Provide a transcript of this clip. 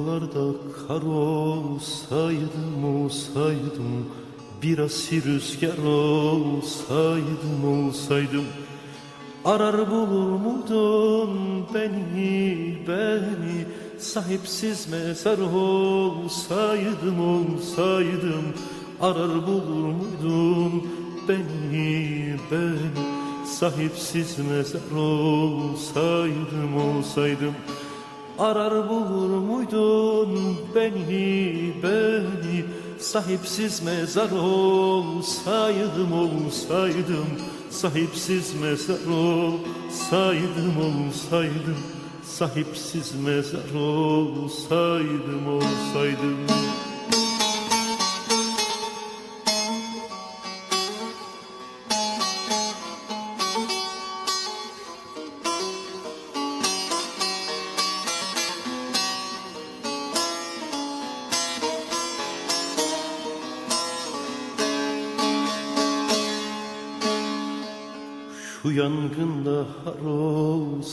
Dağlarda kar olsaydım olsaydım Bir asil rüzgar olsaydım olsaydım Arar bulur muydun beni beni? Sahipsiz mezar olsaydım olsaydım Arar bulur muydun beni beni? Sahipsiz mezar olsaydım olsaydım Arar bulur muydun beni beni? Sahipsiz mezar olsaydım olsaydım. Sahipsiz mezar olsaydım olsaydım. Sahipsiz mezar olsaydım olsaydım Şu yangında har olsaydım